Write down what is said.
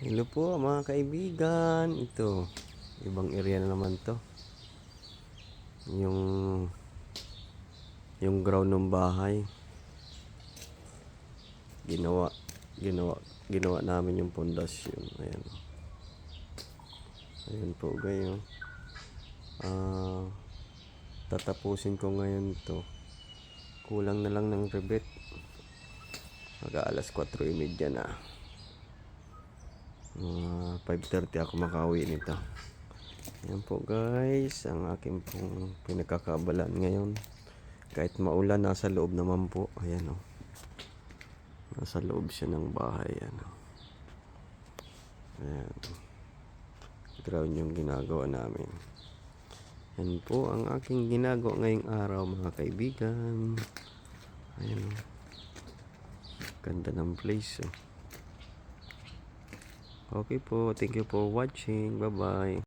Hello po mga kaibigan. Ito, ibang area na naman to. Yung yung ground ng bahay. Ginawa ginawa ginawa namin yung pundasyon. Ayan. Ayan po gayo. Ah, tatapusin ko ngayon to. Kulang na lang ng rebet. Mag alas 4.30 na. Mga 5.30 ako makauwi nito. Yan po guys, ang aking pong pinagkakabalan ngayon. Kahit maulan, nasa loob naman po. Ayan o. Nasa loob siya ng bahay. Ayan o. Ayan. Ground yung ginagawa namin. Yan po ang aking ginagawa ngayong araw mga kaibigan. Ayan o. Ganda ng place oh. Okay po. Thank you for watching. Bye-bye.